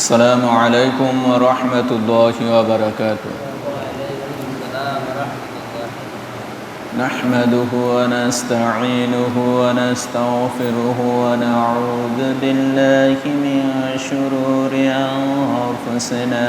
السلام عليكم ورحمة الله وبركاته. نحمده ونستعينه ونستغفره ونعوذ بالله من شرور أنفسنا.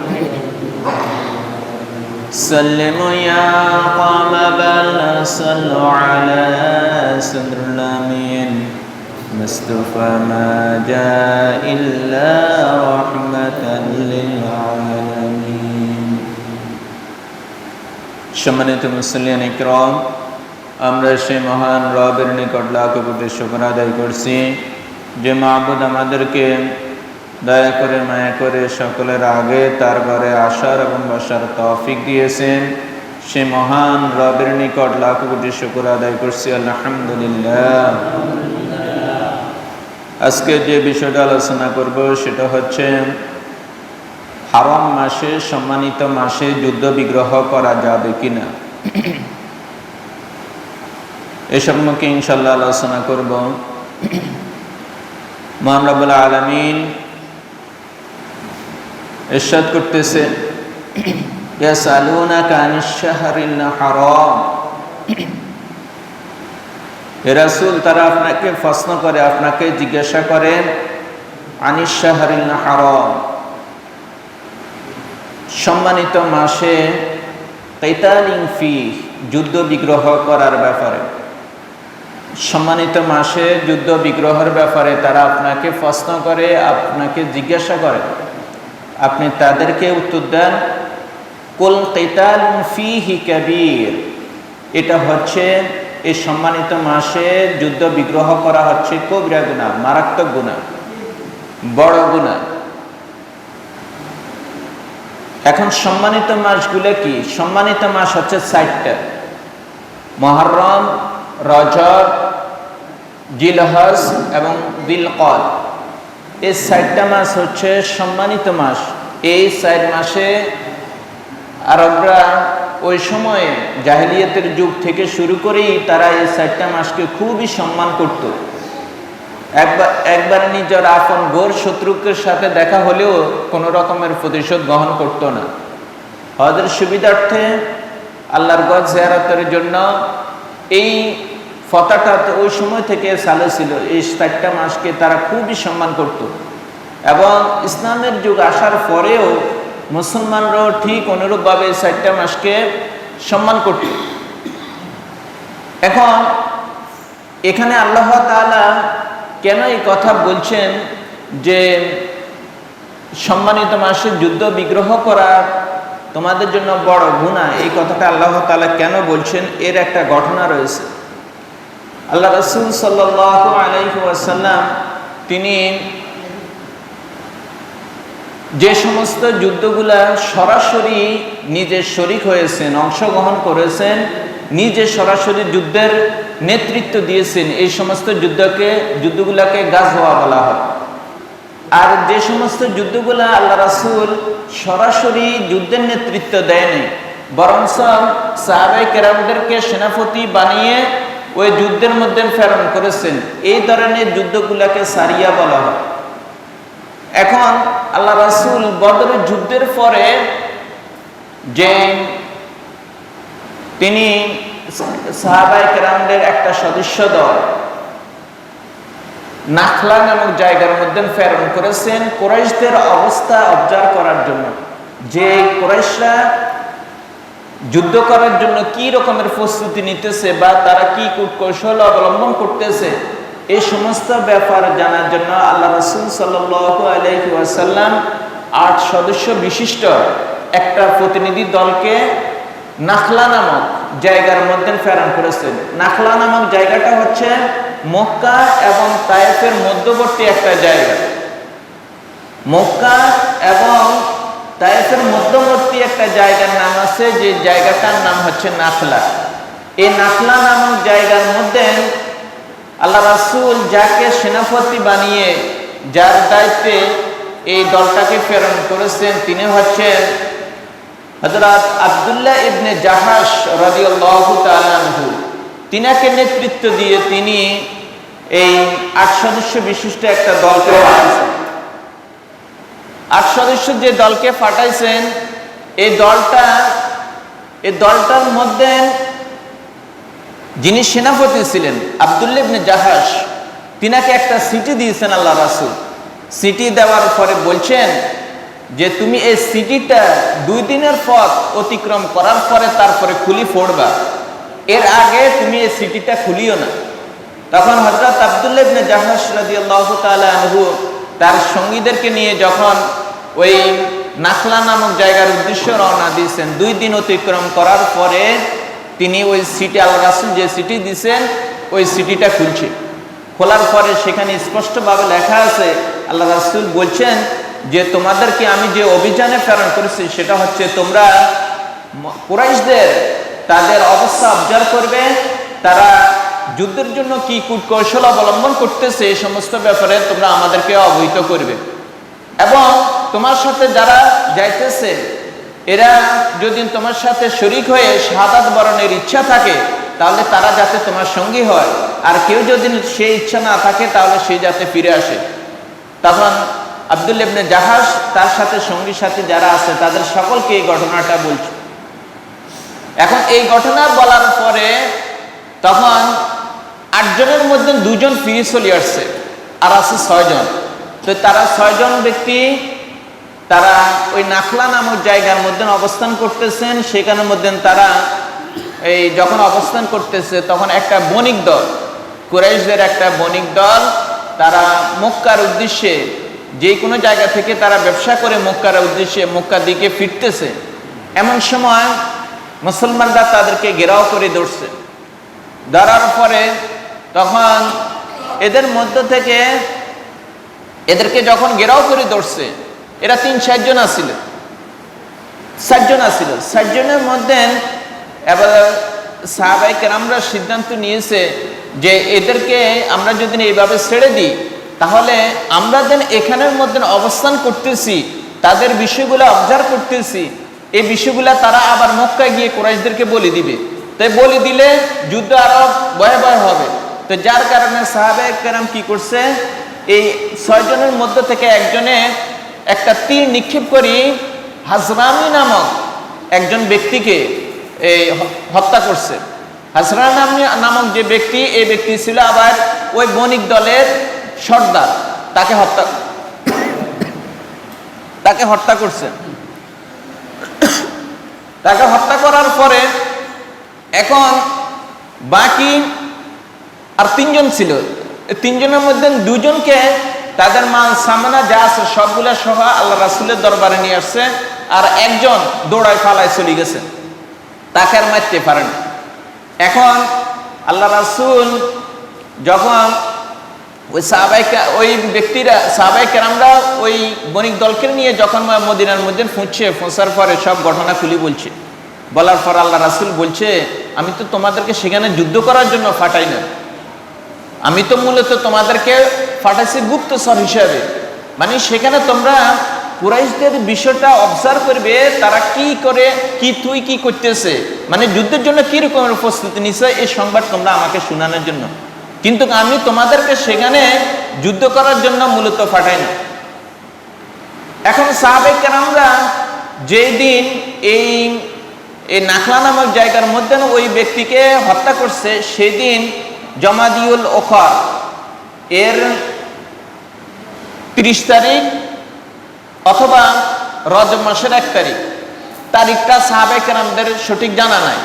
سلموا يا قام بل صلوا على صدر الأمين مصطفى ما جاء إلا رحمة للعالمين সম্মানিত মুসলিয়ান ইকরম আমরা সেই মহান রবের নিকট লাখ কোটি শুকর আদায় করছি যে মাহবুদ আমাদেরকে দয়া করে মায়া করে সকলের আগে তার ঘরে আসার এবং বসার তৌফিক দিয়েছেন। সে মহান রবের নিকট লাখ কোটি শুকর আদায় করছি, আলহামদুলিল্লাহ। আজকে যে বিষয়টা আলোচনা করব সেটা হচ্ছে, হারম মাসে, সম্মানিত মাসে যুদ্ধ বিগ্রহ করা যাবে কিনা? এ সম্মুখে ইনশাল্লাহ আলোচনা করব। মহানরাবুল আলমিন এরশাদ করতেছে তারা আপনাকে প্রশ্ন করে, আপনাকে জিজ্ঞাসা করেন সম্মানিত মাসে কেতালিং ফি, যুদ্ধ বিগ্রহ করার ব্যাপারে। সম্মানিত মাসে যুদ্ধ বিগ্রহের ব্যাপারে তারা আপনাকে প্রশ্ন করে, আপনাকে জিজ্ঞাসা করে। আপনি তাদেরকে উত্তর দেন, কুল কেতাল ফিহি কাবীর। এটা হচ্ছে এই সম্মানিত মাসে যুদ্ধ বিগ্রহ করা হচ্ছে কবিরা গুণা, মারাত্মক গুণা, বড় গুণা। এখন সম্মানিত মাসগুলো কি? সম্মানিত মাস হচ্ছে ষাটটা মহরম, রজব, জিলহজ এবং দিলকদ। এই ষাটটা মাস হচ্ছে সম্মানিত মাস। এই ষাট মাসে আরবরা ওই সময়ে জাহিলিয়াতের যুগ থেকে শুরু করেই তারা এই ষাটটা মাসকে খুবই সম্মান করত। একবার একবার নিজের আপন গোর শত্রুকের সাথে দেখা হলেও কোনো রকমের প্রতিশোধ গ্রহণ করতো না। হজের সুবিধার্থে আল্লাহর গজ জিয়ারতের জন্য এই ফতাটা ওই সময় থেকে চালু ছিল, এই চারটা মাসকে তারা খুবই সম্মান করত। এবং ইসলামের যুগ আসার পরেও মুসলমানরাও ঠিক অনুরূপভাবে চারটা মাসকে সম্মান করত। এখন এখানে আল্লাহ তাআলা কেন এই কথা বলছেন যে সম্মানিত মাসে যুদ্ধ বিগ্রহ করা তোমাদের জন্য বড় গুণা এই কথাটা আল্লাহ তাআলা কেন বলছেন? এর একটা ঘটনা রয়েছে। আল্লাহ রসুল সাল্লাহ আলাইসাল্লাম তিনি যে সমস্ত যুদ্ধগুলা সরাসরি নিজের শরিক হয়েছেন, অংশগ্রহণ করেছেন, নিজে সরাসরি যুদ্ধের নেতৃত্ব দিয়েছেন, এই সমস্ত যুদ্ধকে, যুদ্ধগুলাকে গাছ হওয়া বলা হয়। আর যে সমস্ত যুদ্ধগুলা আল্লাহ রাসুল সরাসরি যুদ্ধের নেতৃত্ব দেয়নি বরং সাহাবাই কেরামদেরকে সেনাপতি বানিয়ে ওই যুদ্ধের মধ্যে প্রেরণ করেছেন। এই ধরনের যুদ্ধগুলাকে সারিয়া বলা হয়। এখন আল্লাহ রাসুল বদরের যুদ্ধের পরে যে তিনি সাহাবাই কেরামদের একটা সদস্য দল নাখলা নামক জায়গার মধ্যে প্রেরণ করেছেন। কোরাইশদের অবস্থা অবজার করার জন্য। যে কোরাইশরা যুদ্ধ করার জন্য কি রকমের প্রস্তুতি নিতেছে বা তারা কি কৌশল অবলম্বন করতেছে এই সমস্ত ব্যাপার জানার জন্য আল্লাহ রসুল সাল্লাসাল্লাম আট সদস্য বিশিষ্ট একটা প্রতিনিধি দলকে নাখলা নামক জায়গার মধ্যে প্রেরণ করেছেন নাখলা নামক জায়গাটা হচ্ছে মক্কা এবং তায়েফের মধ্যবর্তী একটা জায়গা। মক্কা এবং তায়েফের মধ্যবর্তী একটা জায়গার নাম আছে, যে জায়গাটার নাম হচ্ছে নাখলা এই নাখলা নামক জায়গার মধ্যে আল্লাহ রাসুল যাকে সেনাপতি বানিয়ে যার দায়িত্বে এই দলটাকে প্রেরণ করেছেন, তিনি হচ্ছেন হজরত আবদুল্লাহ ইবনে জাহাস রাজিউল্লাহু তালানহু তিনাকে নেতৃত্ব দিয়ে তিনি এই আট সদস্য বিশিষ্ট একটা দলকে পাঠাইছেন আট সদস্য যে দলকে পাঠাইছেন এই দলটা, এই দলটার মধ্যে যিনি সেনাপতি ছিলেন, আবদুল্লাহ জাহাজ তিনাকে একটা সিটি দিয়েছেন আল্লাহ রাসুল। সিটি দেওয়ার পরে বলছেন যে, তুমি এই সিটিটা দুই দিনের পথ অতিক্রম করার পরে তারপরে খুলি পড়বা এর আগে তুমি এই সিটিটা খুলিও না। তখন হজরত আবদুল্লাহ ইবনে জাহাস রাদিয়াল্লাহু তাআলা আনহু তার সঙ্গীদেরকে নিয়ে যখন ওই নাখলা নামক জায়গার উদ্দেশ্যে রওনা দিয়েছেন, দুই দিন অতিক্রম করার পরে তিনি ওই সিটি আল্লাহ রাসুল যে সিটি দিয়েছেন, ওই সিটিটা খুলছে। খোলার পরে সেখানে স্পষ্টভাবে লেখা আছে, আল্লাহ রাসুল বলছেন যে, তোমাদেরকে আমি যে অভিযানে প্রেরণ করেছি, সেটা হচ্ছে তোমরা কুরাইশদের তাদের অবস্থা অবজার্ভ করবে, তারা যুদ্ধের জন্য কি কৌশল অবলম্বন করতেছে এই সমস্ত ব্যাপারে তোমরা আমাদেরকে অবহিত করবে। এবং তোমার সাথে যারা যাইতেছে, এরা যদি তোমার সাথে শরিক হয়ে শাহাদাত বরণের ইচ্ছা থাকে, তাহলে তারা যাতে তোমার সঙ্গী হয়। আর কেউ যদি সে ইচ্ছা না থাকে, তাহলে সে যাতে ফিরে আসে। তখন আব্দুল জাহাজ তার সাথে সঙ্গী সাথী যারা আছে, তাদের সকলকে এই ঘটনাটা বলছে। এখন এই ঘটনা বলার পরে তখন আটজনের মধ্যে দুজন ফিরে চলে আসছে, আর আছে ছয়জন। তো তারা ছয়জন ব্যক্তি, তারা ওই নাখলা নামক জায়গার মধ্যে অবস্থান করতেছেন। সেখানের মধ্যে তারা এই যখন অবস্থান করতেছে, তখন একটা বণিক দল, কুরাইশদের একটা বণিক দল, তারা মক্কার উদ্দেশ্যে যে কোনো জায়গা থেকে তারা ব্যবসা করে মক্কার উদ্দেশ্যে মক্কার দিকে ফিরতেছে। এমন সময় মুসলমানরা তাদেরকে ঘেরাও করে ধরছে। ধরার পরে তখন এদের মধ্য থেকে এদেরকে যখন গেরাও করে ধরছে, এরা তিন চারজন আসছিল ষাটজন আসছিল ষাটজনের মধ্যে এবার সাহাবাই কেরামরা সিদ্ধান্ত নিয়েছে যে এদেরকে আমরা যদি এইভাবে ছেড়ে দিই, তাহলে আমরা যেন এখানের মধ্যে অবস্থান করতেছি, তাদের বিষয়গুলো অবজার্ভ করতেছি, এই বিষয়গুলো তারা আবার মক্কায় গিয়ে কোরাইশদেরকে বলে দিবে। তাই বলে দিলে যুদ্ধ আরও ভয়াবহ হবে। তো যার কারণে সাহাবে কেরাম কি করছে? এই ছয়জনের মধ্য থেকে একজনে একটা তীর নিক্ষেপ করি হাজরামি নামক একজন ব্যক্তিকে এই হত্যা করছে। হাজরা নাম- নামক যে ব্যক্তি, এই ব্যক্তি ছিল আবার ওই বণিক দলের সর্দার। তাকে হত্যা তাকে হত্যা করছে। তাকে হত্যা করার পরে এখন বাকি আর তিনজন ছিল। তিনজনের মধ্যে দুজনকে তাদের মাল সামনা যা আছে সবগুলা সহ আল্লাহ রাসুলের দরবারে নিয়ে আসছে আর একজন দৌড়ায় ফালায় চলে গেছে। তাকে আর মারতে পারেন এখন আল্লাহ রাসুল যখন ওই সাহাবাইকে, ওই ব্যক্তিরা সাহাবাই কেরামরা ওই বণিক দলকে নিয়ে যখন মদিনার মধ্যে ফুঁচছে ফোঁসার পরে সব ঘটনা খুলি বলছে। বলার পর আল্লাহ রাসুল বলছে, আমি তো তোমাদেরকে সেখানে যুদ্ধ করার জন্য ফাটাই না আমি তো মূলত তোমাদেরকে ফাটাইছি গুপ্তচর হিসাবে। মানে সেখানে তোমরা কুরাইশদের বিষয়টা অবজার্ভ করবে, তারা কি করে, কি তুই কি করতেছে। মানে যুদ্ধের জন্য কি রকমের প্রস্তুতি নিছে, এই সংবাদ তোমরা আমাকে শোনানোর জন্য। কিন্তু আমি তোমাদেরকে সেখানে যুদ্ধ করার জন্য মূলত ফাটাই না এখন সাহাবেক কেরামরা যেই দিন এই এই নাখলা নামক জায়গার মধ্যে ওই ব্যক্তিকে হত্যা করছে সেদিন জমাদিউল ওখর এর তিরিশ তারিখ অথবা রজ মাসের এক তারিখ। তারিখটা সাহাবেক কেরামদের সঠিক জানা নাই।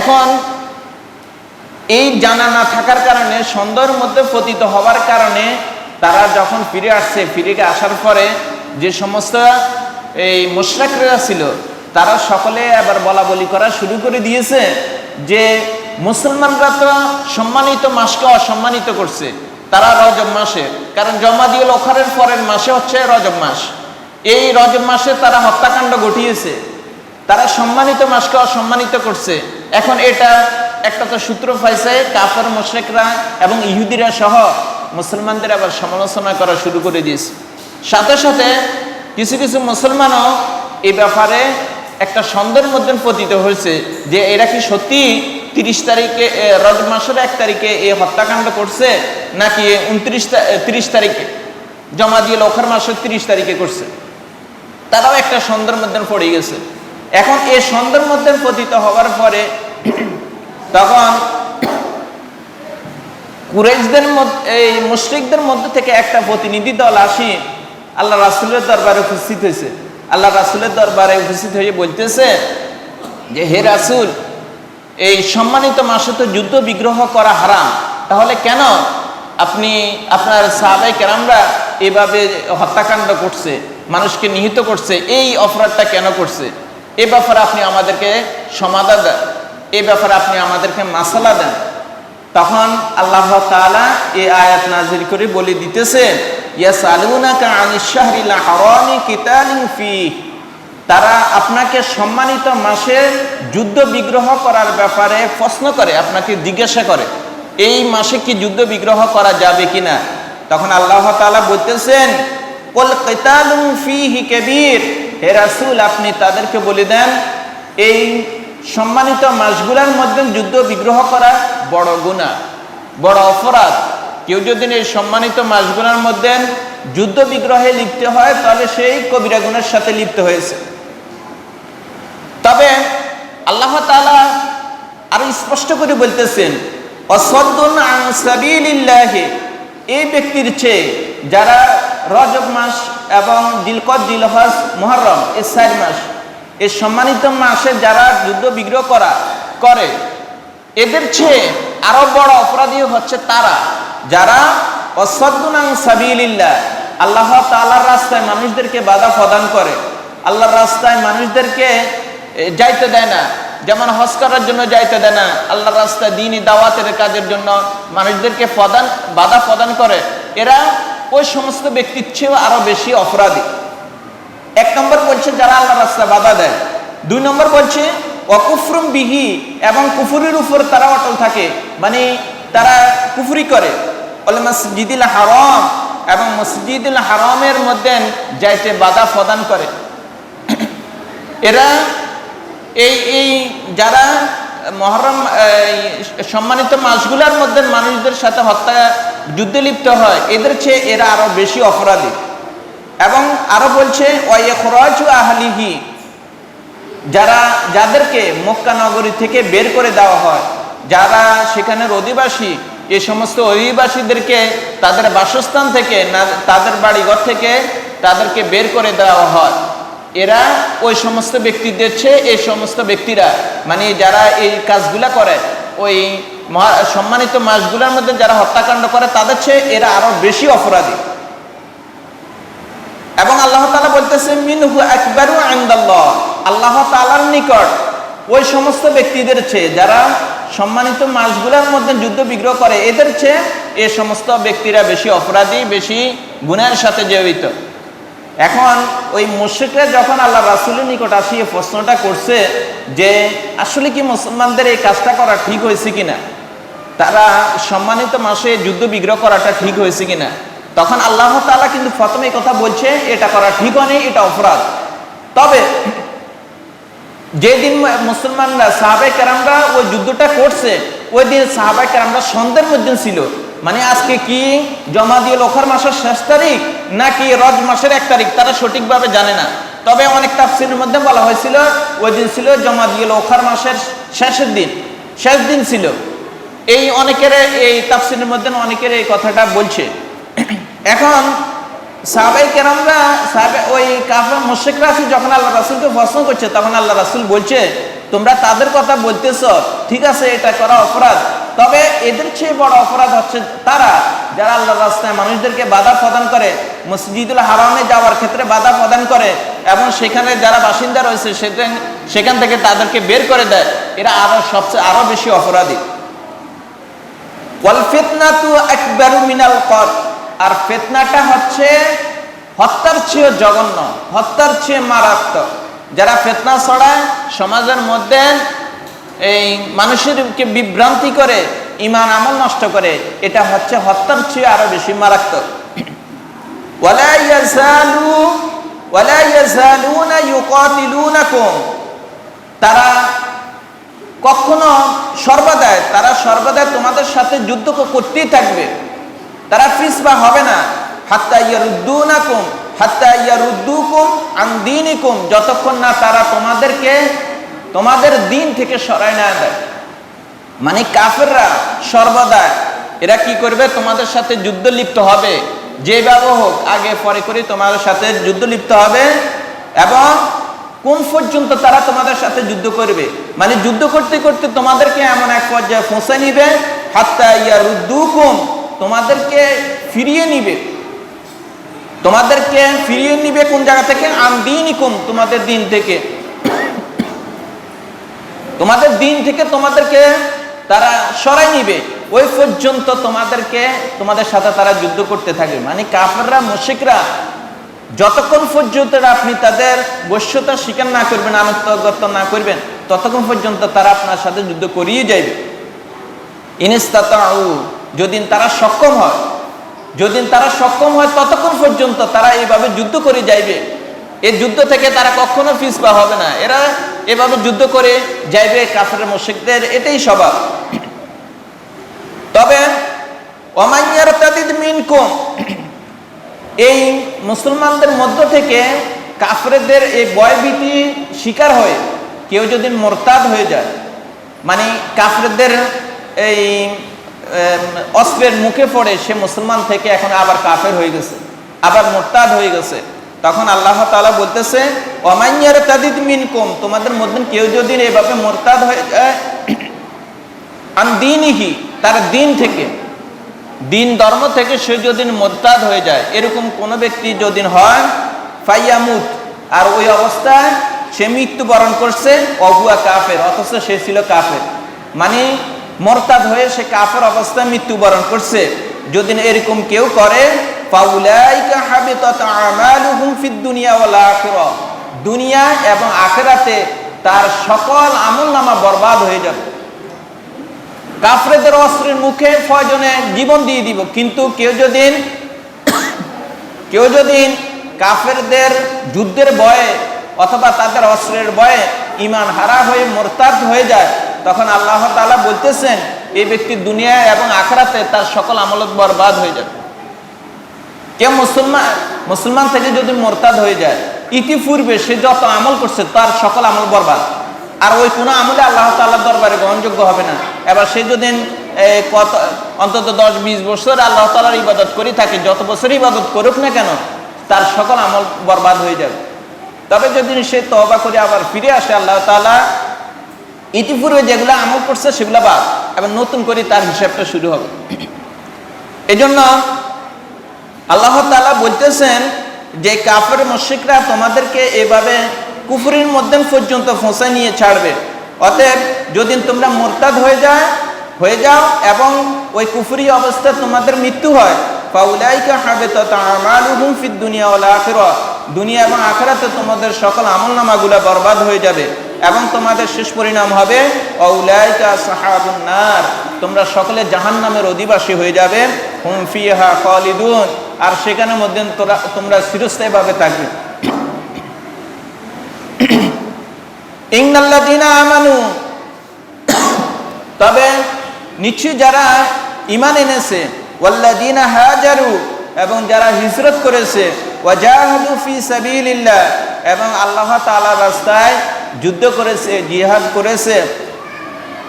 এখন এই জানা না থাকার কারণে সন্দেহের মধ্যে পতিত হওয়ার কারণে তারা যখন ফিরে আসছে, ফিরে আসার পরে যে সমস্ত এই মোশরাকরা ছিল তারা সকলে আবার বলা বলি করা শুরু করে দিয়েছে যে মুসলমানরা তো সম্মানিত মাসকে অসম্মানিত করছে, তারা রজব মাসে। কারণ জমাদিউল ওখারের পরের মাসে হচ্ছে রজব মাস। এই রজব মাসে তারা হত্যাকাণ্ড ঘটিয়েছে। তারা সম্মানিত মাসকে অসম্মানিত করছে। এখন এটা একটা তো সূত্র পাইছে, কাফর মোশেকরা এবং ইহুদিরা সহ মুসলমানদের আবার সমালোচনা করা শুরু করে দিয়েছে। সাথে সাথে কিছু কিছু মুসলমানও এই ব্যাপারে একটা সন্দেহের মধ্যে পতিত হয়েছে যে এরা কি সত্যি তিরিশ তারিখে এ, রজব মাসের এক তারিখে এই হত্যাকাণ্ড করছে নাকি উনত্রিশ তিরিশ তারিখে? জমা দিয়ে লক্ষার মাসের তিরিশ তারিখে করছে। তারাও একটা সন্দেহের মধ্যে পড়ে গেছে। এখন এই সন্দেহের মধ্যে পতিত হওয়ার পরে তখন কুরেশদের মধ্যে এই মুশ্রিকদের মধ্যে থেকে একটা প্রতিনিধি দল আসি আল্লাহ রাসুলের দরবারে উপস্থিত হয়েছে। আল্লাহ রাসুলের দরবারে উপস্থিত হয়ে বলতেছে যে, হে রাসুল, এই সম্মানিত মাসে তো যুদ্ধ বিগ্রহ করা হারাম। তাহলে কেন আপনি, আপনার সাহাবাই কেরামরা এভাবে হত্যাকাণ্ড করছে, মানুষকে নিহিত করছে, এই অপরাধটা কেন করছে? এ ব্যাপারে আপনি আমাদেরকে সমাধান দেন। এ ব্যাপারে আপনি আমাদেরকে মাসালা দেন। তখন আল্লাহ তাআলা এই আয়াত নাজির করে বলে দিতেছেন শাহরিল হারামি কিতালিন ফীহ। তারা আপনাকে সম্মানিত মাসে যুদ্ধ বিগ্রহ করার ব্যাপারে প্রশ্ন করে, আপনাকে জিজ্ঞাসা করে, এই মাসে কি যুদ্ধ বিগ্রহ করা যাবে কিনা? তখন আল্লাহ তাআলা বলতেছেন, কল কিতালুন ফীহি কাবীর। হে রাসূল, আপনি তাদেরকে বলে দেন, এই সম্মানিত মাসগুলোর মধ্যে যুদ্ধ বিগ্রহ করা বড় গুনাহ বড় অপরাধ। কেউ যদি এই সম্মানিত মাসগুলোর মধ্যে যুদ্ধ বিগ্রহে লিপ্ত হয়, তাহলে সেই কবিরা গুণের সাথে লিপ্ত হয়েছে। তবে আল্লাহ তাআলা আরও স্পষ্ট করে বলতেছেন এই ব্যক্তির চেয়ে যারা রজব মাস এবং দিলকদ দিলহাস মুহররম এই চার মাস এই সম্মানিত মাসে যারা যুদ্ধ বিগ্রহ করা, করে এদের চেয়ে আরও বড় অপরাধী হচ্ছে তারা। যারা আল্লাহ রাস্তায় মানুষদেরকে বাধা প্রদান করে। আল্লাহর রাস্তায় মানুষদেরকে যাইতে দেয় না। যেমন হজ করার জন্য যাইতে দেয় না, আল্লাহর রাস্তায় দিনই দাওয়াতের কাজের জন্য মানুষদেরকে প্রদান, বাধা প্রদান করে। এরা ওই সমস্ত ব্যক্তির চেয়েও আরও বেশি অপরাধী। এক নম্বর বলছে যারা আল্লাহ রাস্তায় বাধা দেয়। দুই নম্বর বলছে অকুফরুম বিহি এবং কুফুরির উপর তারা অটল থাকে। মানে তারা কুফুরি করে। মসজিদুল হারাম এবং মসজিদুল হারমের মধ্যে যাইতে বাধা প্রদান করে। এরা এই এই যারা মহরম সম্মানিত মাসগুলোর মধ্যে মানুষদের সাথে হত্যা, যুদ্ধে লিপ্ত হয়, এদের চেয়ে এরা আরও বেশি অপরাধী। এবং আরও বলছে ওয়াইখরাজু আহলিহি যারা, যাদেরকে মক্কা নগরী থেকে বের করে দেওয়া হয়, যারা সেখানের অধিবাসী, এ সমস্ত অধিবাসীদেরকে তাদের বাসস্থান থেকে, না, তাদের বাড়িঘর থেকে তাদেরকে বের করে দেওয়া হয়। এরা ওই সমস্ত ব্যক্তিদের চেয়ে, এই সমস্ত ব্যক্তিরা মানে যারা এই কাজগুলা করে, ওই সম্মানিত মাসগুলোর মধ্যে যারা হত্যাকাণ্ড করে, তাদের চেয়ে এরা আরও বেশি অপরাধী। এবং আল্লাহ তাআলা বলতেছে, মিনহু আকবারু ইনদাল্লাহ আল্লাহ তালার নিকট ওই সমস্ত ব্যক্তিদের চেয়ে যারা সম্মানিত মাসগুলোর মধ্যে যুদ্ধ বিগ্রহ করে, এদের চেয়ে এ সমস্ত ব্যক্তিরা বেশি অপরাধী, বেশি গুণের সাথে জড়িত। এখন ওই মুশ্রিকরা যখন আল্লাহ রাসুলের নিকট আসিয়ে প্রশ্নটা করছে যে, আসলে কি মুসলমানদের এই কাজটা করা ঠিক হয়েছে কিনা? তারা সম্মানিত মাসে যুদ্ধ বিগ্রহ করাটা ঠিক হয়েছে কিনা? তখন আল্লাহ তাআলা কিন্তু প্রথমে কথা বলছে, এটা করা ঠিক হয়নি, এটা অপরাধ। তবে যেদিন মুসলমানরা সাহাবাই কেরামরা ওই যুদ্ধটা করছে ওই দিন সাহাবাই কেরামরা সন্ধ্যের মধ্যে ছিল। মানে আজকে কি? জমা দিয়ে লোখার মাসের শেষ তারিখ নাকি রজ মাসের এক তারিখ? তারা সঠিকভাবে জানে না। তবে অনেক তাফসিরের মধ্যে বলা হয়েছিল ওই দিন ছিল জমা দিয়ে লোখার মাসের শেষের দিন। শেষ দিন ছিল। এই অনেকের এই তাফসিরের মধ্যে অনেকের এই কথাটা বলছে। এখন সাহাবাই কেরামরা ওই কাফের মুশরিকরা আছে যখন আল্লাহ রাসূলকে প্রশ্ন করছে, তখন আল্লাহ রাসূল বলছে, তোমরা তাদের কথা বলতেছ, ঠিক আছে, এটা করা অপরাধ। তবে এদের চেয়ে বড় অপরাধ হচ্ছে তারা, যারা আল্লাহ রাস্তায় মানুষদেরকে বাধা প্রদান করে, মসজিদুল হারামে যাওয়ার ক্ষেত্রে বাধা প্রদান করে, এবং সেখানে যারা বাসিন্দা রয়েছে, সেখান সেখান থেকে তাদেরকে বের করে দেয়, এরা আরও সবচেয়ে আরও বেশি অপরাধী। ওয়াল ফিতনাতু আকবারু মিনাল কত আর ফিতনাটা হচ্ছে হত্যার চেয়ে জঘন্য, হত্যার চেয়ে মারাত্মক। যারা ফিতনা ছড়ায়, সমাজের মধ্যে এই মানুষেরকে বিভ্রান্তি করে, ইমান আমল নষ্ট করে, এটা হচ্ছে হত্যার চেয়ে আরও বেশি মারাত্মক। তারা কখনো সর্বদায় তারা সর্বদায় তোমাদের সাথে যুদ্ধ করতেই থাকবে। তারা ফিসবা হবে না। হাত্তা ইয়ারুদ্দুনাকুম, হাত্তা ইয়ারুদ্দুকুম আন দীনিকুম, যতক্ষণ না তারা তোমাদেরকে, তোমাদের দিন থেকে সরায় না দেয়। মানে কাফেররা সর্বদা, এরা কি করবে? তোমাদের সাথে যুদ্ধ লিপ্ত হবে। যেভাবে হোক, আগে পরে করে তোমাদের সাথে যুদ্ধ লিপ্ত হবে এবং কোন পর্যন্ত তারা তোমাদের সাথে যুদ্ধ করবে? মানে যুদ্ধ করতে করতে তোমাদেরকে এমন এক পর্যায়ে ফোঁসে নিবে। হাত্তা ইয়ারুদ্দুকুম তোমাদেরকে ফিরিয়ে নিবে। তোমাদেরকে ফিরিয়ে নিবে কোন জায়গা থেকে? আম দিনিকুম তোমাদের দিন থেকে। তোমাদের দিন থেকে তোমাদেরকে তারা সরাই নিবে। ওই পর্যন্ত তোমাদেরকে তোমাদের সাথে তারা যুদ্ধ করতে থাকবে। মানে কাফেররা মুশিকরা যতক্ষণ পর্যন্ত আপনি তাদের বশ্যতা স্বীকার না করবেন, আনুগত্য না করবেন, ততক্ষণ পর্যন্ত তারা আপনার সাথে যুদ্ধ করিয়ে যাইবে। ইনিস্তাতাউ যদি তারা সক্ষম হয় যদি তারা সক্ষম হয় ততক্ষণ পর্যন্ত তারা এইভাবে যুদ্ধ করে যাইবে। এই যুদ্ধ থেকে তারা কখনো পিছপা হবে না। এরা এভাবে যুদ্ধ করে যাইবে কাফের মুশিকদের এটাই স্বভাব। তবে এই মুসলমানদের মধ্য থেকে কাফরেদের এই ভয়ভীতি শিকার হয়ে কেউ যদি মোরতাদ হয়ে যায় মানে কাফরেদের এই অস্ত্রের মুখে পড়ে সে মুসলমান থেকে এখন আবার কাফের হয়ে গেছে, আবার মোরতাদ হয়ে গেছে। তখন আল্লাহ তাআলা বলতেছে অমাইয়ার তাদিদ মিনকুম তোমাদের মধ্যে কেউ যদি এভাবে মোরতাদ হয়ে যায়, আন দিনহি, তার দিন থেকে, দিন ধর্ম থেকে সে যদি মোরতাদ হয়ে যায়, এরকম কোনো ব্যক্তি যদি হয়, ফাইয়ামুত, আর ওই অবস্থায় সে মৃত্যুবরণ করছে, অহুয়া কাফের, অথচ সে ছিল কাফের। মানে মরতাদ হয়ে সে কাফের অবস্থায় মৃত্যুবরণ করছে। যদি এরকম কেউ করে দুনিয়া এবং আখেরাতে তার সকল আমলনামা বরবাদ হয়ে যাবে। কাফরেদের অস্ত্রের মুখে প্রয়োজনে জীবন দিয়ে দিব, কিন্তু কেউ যদি কেউ যদি কাফেরদের যুদ্ধের ভয়ে অথবা তাদের অস্ত্রের ভয়ে ইমান হারা হয়ে মোরতাদ হয়ে যায় তখন আল্লাহ তাআলা বলতেছেন, এই ব্যক্তি দুনিয়া এবং আখরাতে তার সকল আমলত বরবাদ হয়ে যাবে। কেউ মুসলমান মুসলমান থেকে যদি মোরতাদ হয়ে যায়, ইতিপূর্বে সে যত আমল করছে তার সকল আমল বরবাদ। আর ওই কোনো আমলে আল্লাহ তাল্লাহ দরবারে গ্রহণযোগ্য হবে না। এবার সে যদি কত, অন্তত দশ, বিশ বছর আল্লাহ তালার ইবাদত করে থাকে, যত বছর ইবাদত করুক না কেন, তার সকল আমল বরবাদ হয়ে যাবে। তবে যদি সে তবা করে আবার ফিরে আসে, আল্লাহ তাআলা ইতিপূর্বে যেগুলো আমল করছে, সেগুলো বাদ। এবং নতুন করে তার হিসাবটা শুরু হবে। এজন্য আল্লাহ তাআলা বলতেছেন যে, কাফের মুশরিকরা তোমাদেরকে এভাবে কুফরির মধ্যে পর্যন্ত ফোঁসায় নিয়ে ছাড়বে। অতএব যদি তোমরা মোরতাদ হয়ে যায়, হয়ে যাও এবং ওই কুফুরি অবস্থায় তোমাদের মৃত্যু হয়, ফাউলাইকা হাবিতাত আমালুহুম ফিদ দুনিয়া ওয়াল আখিরাহ। দুনিয়া এবং আখিরাতে তোমাদের সকল আমলনামাগুলো বরবাদ হয়ে যাবে। এবং তোমাদের শেষ পরিণাম হবে, অউলাইকা তোমরা সকলে জাহান্নামের অধিবাসী হয়ে যাবে। আর সেখানের মধ্যে তোরা, তোমরা চিরস্থায়ীভাবে থাকবে। আমানু। তবে নিশ্চয় যারা ইমান এনেছে, ওয়াল্লাযীনা হাজারু এবং যারা হিজরত করেছে ওয়াজাহাদু ফি সাবিলিল্লাহ। এবং আল্লাহ তাআলার রাস্তায় যুদ্ধ করেছে, জিহাদ করেছে।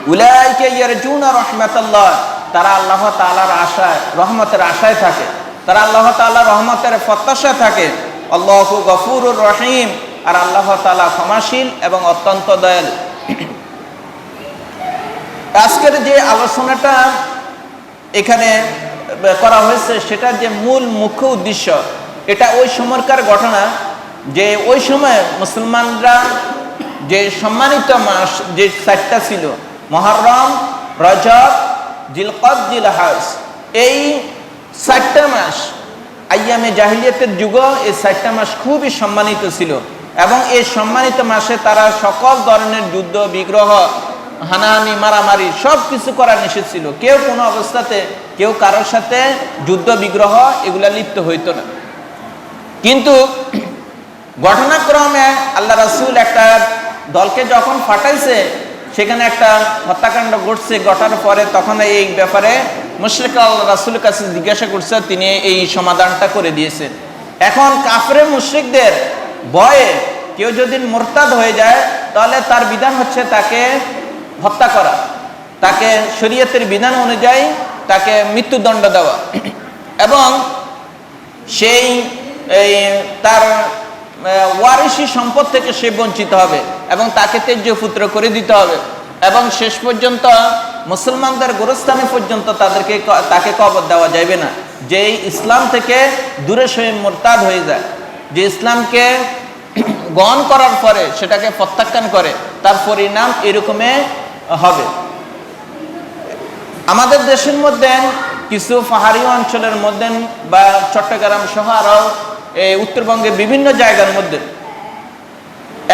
উলাইকা ইয়ারজুনা রাহমাতাল্লাহ। তারা আল্লাহ তাআলার আশায়, রহমতের আশায় থাকে। তারা আল্লাহ তাআলার রহমতের প্রত্যাশা থাকে। আল্লাহু গফুরুর রহিম। আর আল্লাহ তাআলা ক্ষমাশীল এবং অত্যন্ত দয়ালু। আজকের যে আলোচনাটা এখানে করা হয়েছে, সেটার যে মূল মুখ্য উদ্দেশ্য এটা ওই সময়কার ঘটনা যে ওই সময় মুসলমানরা যে সম্মানিত মাস, যে চারটা ছিল, মহরম, রজব, জিলকদ, জিলহাজ, এই চারটা মাস, আইয়ামে জাহিলিয়াতের যুগ এই চারটা মাস খুবই সম্মানিত ছিল এবং এই সম্মানিত মাসে তারা সকল ধরনের যুদ্ধ, বিগ্রহ, হানাহানি, মারামারি সব কিছু করা নিষেধ ছিল। কেউ কোনো অবস্থাতে, কেউ কারোর সাথে যুদ্ধ, বিগ্রহ এগুলা লিপ্ত হইতো না। কিন্তু ঘটনাক্রমে আল্লাহ রাসূল একটা দলকে যখন ফাটাইছে, সেখানে একটা হত্যাকাণ্ড ঘটছে, ঘটার পরে তখন এই ব্যাপারে মুশরিক আল্লাহ রাসূলের কাছে জিজ্ঞাসা করছে, তিনি এই সমাধানটা করে দিয়েছেন। এখন কাফরে মুশরিকদের ভয়ে কেউ যদি মোরতাদ হয়ে যায়, তাহলে তার বিধান হচ্ছে তাকে হত্যা করা। তাকে শরীয়তের বিধান অনুযায়ী তাকে মৃত্যুদণ্ড দেওয়া। এবং সেই এই তার ওয়ারিসি সম্পদ থেকে সে বঞ্চিত হবে এবং তাকে তেজ্য পুত্র করে দিতে হবে। এবং শেষ পর্যন্ত মুসলমানদের গোরস্থানে পর্যন্ত তাদেরকে তাকে কবর দেওয়া যাবে না। যে ইসলাম থেকে দূরে সয়ে মোরতাদ হয়ে যায়। যে ইসলামকে গ্রহণ করার পরে সেটাকে প্রত্যাখ্যান করে, তার পরিণাম এরকমে হবে। আমাদের দেশের মধ্যে কিছু পাহাড়ি অঞ্চলের মধ্যে বা চট্টগ্রাম সহ আরও এই উত্তরবঙ্গের বিভিন্ন জায়গার মধ্যে।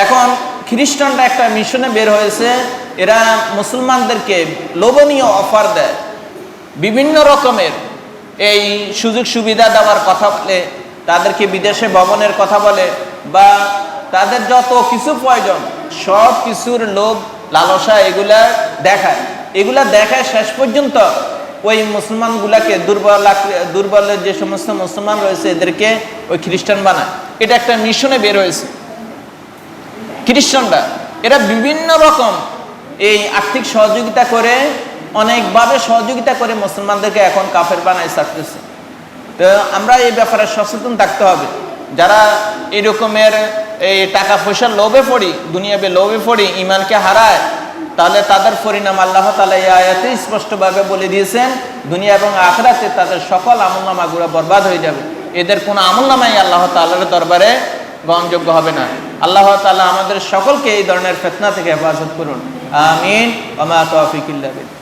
এখন খ্রিস্টানরা একটা মিশনে বের হয়েছে। এরা মুসলমানদেরকে লোভনীয় অফার দেয়। বিভিন্ন রকমের এই সুযোগ সুবিধা দেওয়ার কথা বলে, তাদেরকে বিদেশে ভবনের কথা বলে বা তাদের যত কিছু প্রয়োজন সব কিছুর লোভ, লালসা এগুলা দেখায়। এগুলা দেখায় শেষ পর্যন্ত ওই মুসলমানগুলাকে দুর্বল দুর্বলের যে সমস্ত মুসলমান রয়েছে, এদেরকে ওই খ্রিস্টান বানায়। এটা একটা মিশনে বের হয়েছে। খ্রিস্টানরা, এরা বিভিন্ন রকম এই আর্থিক সহযোগিতা করে, অনেকভাবে সহযোগিতা করে মুসলমানদেরকে এখন কাফের বানায় ছাড়তেছে। তো আমরা এই ব্যাপারে সচেতন থাকতে হবে। যারা এই রকমের এই টাকা পয়সার লোভে পড়ি, দুনিয়াবে লোভে পড়ি ইমানকে হারায় তাহলে তাদের পরিণাম আল্লাহ তালা এই আয়াতে স্পষ্টভাবে বলে দিয়েছেন, দুনিয়া এবং আখরাতে তাদের সকল আমলনামাগুলো বরবাদ হয়ে যাবে। এদের কোনো আমলনামাই আল্লাহ তালার দরবারে গ্রহণযোগ্য হবে না। আল্লাহ তালা আমাদের সকলকে এই ধরনের ফেতনা থেকে হেফাজত করুন। আমিন। ওমা তৌফিক ইল্লা বিল্লাহ।